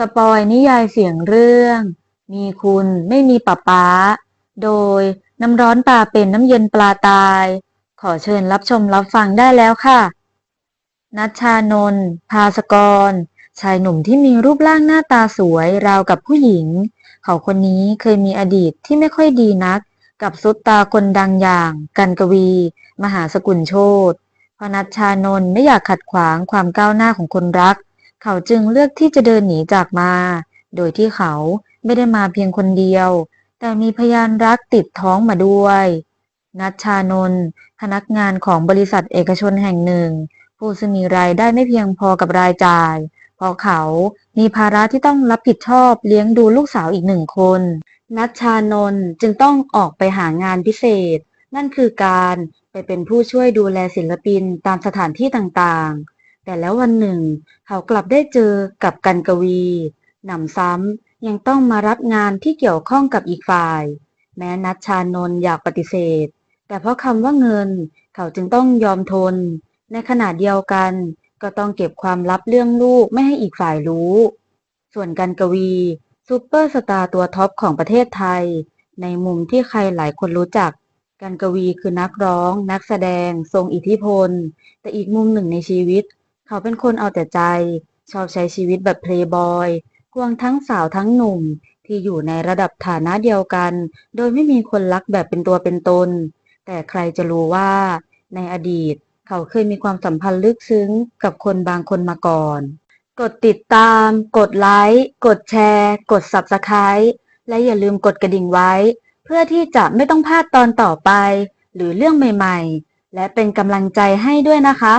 สปอยนิยายเสียงเรื่อง มีคุณไม่มีป๊าป๊า โดยน้ำร้อนปลาเป็นน้ำเย็นปลาตาย ขอเชิญรับชมรับฟังได้แล้วค่ะ นัชชานนท์ภาสกร ชายหนุ่มที่มีรูปร่างหน้าตาสวยราวกับผู้หญิง เขาคนนี้เคยมีอดีตที่ไม่ค่อยดีนัก กับซุปตาคนดังอย่าง กันกวี มหาสกุลโชตพนัชชานนท์ไม่อยากขัดขวางความก้าวหน้าของคนรัก เขาจึงเลือกที่จะเดินหนีจากมา โดยที่เขาไม่ได้มาเพียงคนเดียว แต่มีพยานรักติดท้องมาด้วย นัชชานนท์พนักงานของบริษัทเอกชนแห่งหนึ่ง ผู้ซึ่งมีรายได้ไม่เพียงพอกับรายจ่าย เพราะเขามีภาระที่ต้องรับผิดชอบเลี้ยงดูลูกสาวอีกหนึ่งคน นัชชานนท์จึงต้องออกไปหางานพิเศษ นั่นคือการไปเป็นผู้ช่วยดูแลศิลปินตามสถานที่ต่างๆ แต่แล้ววันหนึ่ง เขากลับได้เจอกับกันกวีหนำซ้ำยังต้องมารับงานที่เกี่ยวข้องกับอีกฝ่าย แม้นัชชานนอยากปฏิเสธ แต่เพราะคำว่าเงิน เขาจึงต้องยอมทน ในขณะเดียวกัน ก็ต้องเก็บความลับเรื่องลูกไม่ให้อีกฝ่ายรู้ ส่วนกันกวีซูเปอร์สตาร์ตัวท็อปของประเทศไทย ในมุมที่ใครหลายคนรู้จัก กันกวีคือนักร้อง นักแสดง ทรงอิทธิพล แต่อีกมุมหนึ่งในชีวิต เขาเป็นคนเอาแต่ใจ ชอบใช้ชีวิตแบบเพลย์บอยควงทั้งสาวทั้งหนุ่มที่อยู่ในระดับฐานะเดียวกัน โดยไม่มีคนรักแบบเป็นตัวเป็นตน แต่ใครจะรู้ว่า ในอดีตเขาเคยมีความสัมพันธ์ลึกซึ้งกับคนบางคนมาก่อน กดติดตาม กดไลค์ กดแชร์ กด Subscribe และอย่าลืมกดกระดิ่งไว้ เพื่อที่จะไม่ต้องพลาดตอนต่อไป หรือเรื่องใหม่ ๆ และเป็นกำลังใจให้ด้วยนะคะ